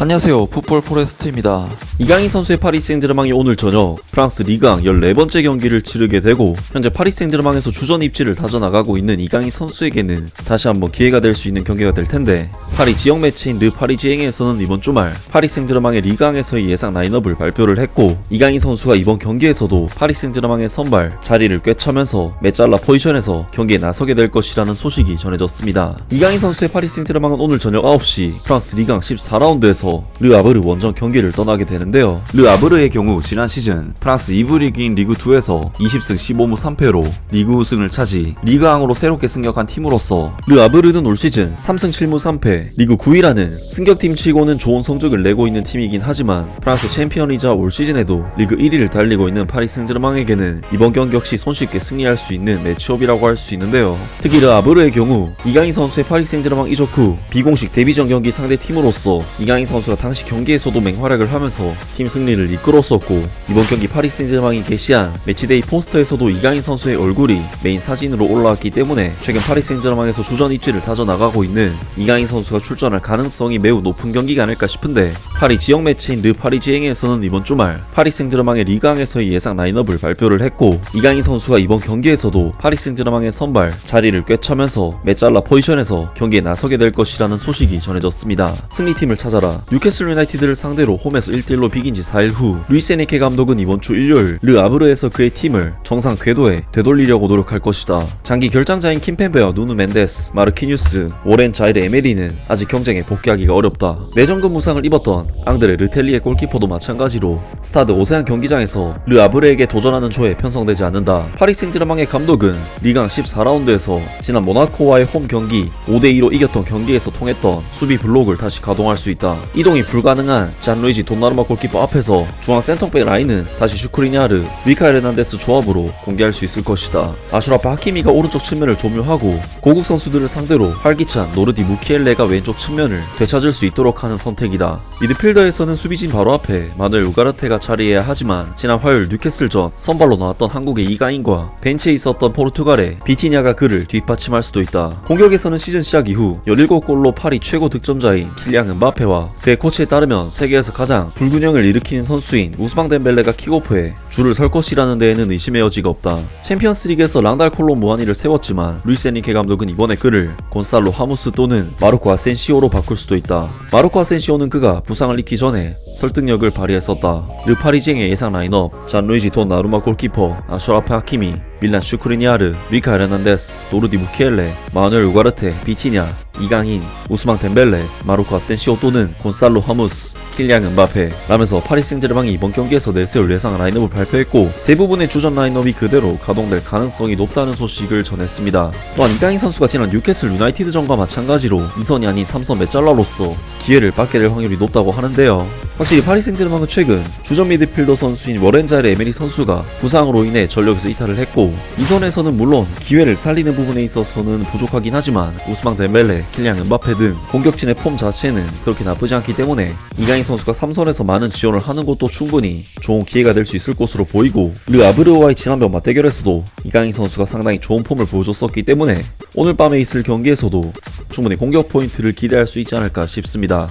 안녕하세요. 풋볼 포레스트입니다. 이강인 선수의 파리 생제르맹이 오늘 저녁 프랑스 리강 14번째 경기를 치르게 되고 현재 파리 생제르맹에서 주전 입지를 다져나가고 있는 이강인 선수에게는 다시 한번 기회가 될 수 있는 경기가 될 텐데 파리 지역 매체인 르 파리지앵에서는 이번 주말 파리 생제르맹의 리강에서의 예상 라인업을 발표를 했고 이강인 선수가 이번 경기에서도 파리 생제르맹의 선발 자리를 꿰차면서 메잘라 포지션에서 경기에 나서게 될 것이라는 소식이 전해졌습니다. 이강인 선수의 파리 생제르맹은 오늘 저녁 9시 프랑스 리강 14라운드에서 르 아브르 원정 경기를 떠나게 되는 데요. 르 아브르의 경우 지난 시즌 프랑스 2부 리그인 리그2에서 20승 15무 3패로 리그 우승을 차지 리그왕으로 새롭게 승격한 팀으로서 르 아브르는 올 시즌 3승 7무 3패 리그 9위라는 승격팀 치고는 좋은 성적을 내고 있는 팀이긴 하지만 프랑스 챔피언이자 올 시즌에도 리그 1위를 달리고 있는 파리 생제르맹에게는 이번 경기 역시 손쉽게 승리할 수 있는 매치업이라고 할 수 있는데요. 특히 르 아브르의 경우 이강인 선수의 파리 생제르맹 이적 후 비공식 데뷔전 경기 상대 팀으로서 이강인 선수가 당시 경기에서도 맹활약을 하면서 팀 승리를 이끌었었고 이번 경기 파리 생제르맹이 게시한 매치데이 포스터에서도 이강인 선수의 얼굴이 메인 사진으로 올라왔기 때문에 최근 파리 생제르맹에서 주전 입지를 다져나가고 있는 이강인 선수가 출전할 가능성이 매우 높은 경기가 아닐까 싶은데 파리 지역 매체인 르 파리지앵에서는 이번 주말 파리 생제르맹의 리강에서의 예상 라인업을 발표를 했고 이강인 선수가 이번 경기에서도 파리 생제르맹의 선발 자리를 꿰차면서 메잘라 포지션에서 경기에 나서게 될 것이라는 소식이 전해졌습니다. 승리팀을 찾아라 뉴캐슬 유나이티드를 상대로 홈에서 1대1로 비긴 지 4일 후 루이스 에니케 감독은 이번 주 일요일 르 아브르에서 그의 팀을 정상 궤도에 되돌리려고 노력할 것이다. 장기 결장자인 킴펜베와 누누 멘데스, 마르키뉴스, 오렌 자이르 에메리는 아직 경쟁에 복귀하기가 어렵다. 내전근 부상을 입었던 앙드레 르텔리의 골키퍼도 마찬가지로 스타드 오세안 경기장에서 르 아브르에게 도전하는 조에 편성되지 않는다. 파리 생제르맹의 감독은 리강 14라운드에서 지난 모나코와의 홈 경기 5대2로 이겼던 경기에서 통했던 수비 블록을 다시 가동할 수 있다. 이동이 불가능한 잔루이지 돈나르마 골 키퍼 앞에서 중앙 센터백 라인은 다시 슈크리냐르, 미카엘 헤난데스 조합으로 공개할 수 있을 것이다. 아슈라파 하키미가 오른쪽 측면을 조묘하고 고국 선수들을 상대로 활기찬 노르디 무키엘레가 왼쪽 측면을 되찾을 수 있도록 하는 선택이다. 미드필더에서는 수비진 바로 앞에 마누엘 우가르테가 자리해야 하지만 지난 화요일 뉴캐슬전 선발로 나왔던 한국의 이가인과 벤치에 있었던 포르투갈의 비티냐가 그를 뒷받침할 수도 있다. 공격에서는 시즌 시작 이후 17골로 파리 최고 득점자인 킬리앙 은바페와 그의 코치에 따르면 세계에서 가장 불균형 을 일으키는 선수인 우스방 덴벨레가 킥오프해 줄을 설 것이라는 데에는 의심의 여지가 없다. 챔피언스 리그에서 랑달 콜로 무한이를 세웠지만 루이스 에니케 감독은 이번에 그를 곤살로 하무스 또는 마르코 아센시오로 바꿀 수도 있다. 마르코 아센시오는 그가 부상을 입기 전에 설득력을 발휘했었다. 르파리쟁의 예상 라인업 잔루이지 돈 나루마 골키퍼 아슈라프 하키미 밀란 슈크리니아르 미카엘 헤난데스 노르디 무키엘레 마누엘 우가르테 비티냐 이강인 우스망 덴벨레 마르코 아센시오 또는 곤살로 하무스 킬리앙 은바페 라면서 파리 생제르맹이 이번 경기에서 내세울 예상 라인업을 발표했고 대부분의 주전 라인업이 그대로 가동될 가능성이 높다는 소식을 전했습니다. 또한 이강인 선수가 지난 뉴캐슬 유나이티드전과 마찬가지로 2선이 아닌 3선 메잘라로서 기회를 받게 될 확률이 높다고 하는데요. 확실히 파리 생제르맹은 최근 주전 미드필더 선수인 워렌자르 에메리 선수가 부상으로 인해 전력에서 이탈을 했고 이 선에서는 물론 기회를 살리는 부분에 있어서는 부족하긴 하지만 우스망 덴벨레, 킬리앙 은바페 등 공격진의 폼 자체는 그렇게 나쁘지 않기 때문에 이강인 선수가 3선에서 많은 지원을 하는 것도 충분히 좋은 기회가 될 수 있을 것으로 보이고 르 아브르와의 지난번 맞대결에서도 이강인 선수가 상당히 좋은 폼을 보여줬었기 때문에 오늘 밤에 있을 경기에서도 충분히 공격 포인트를 기대할 수 있지 않을까 싶습니다.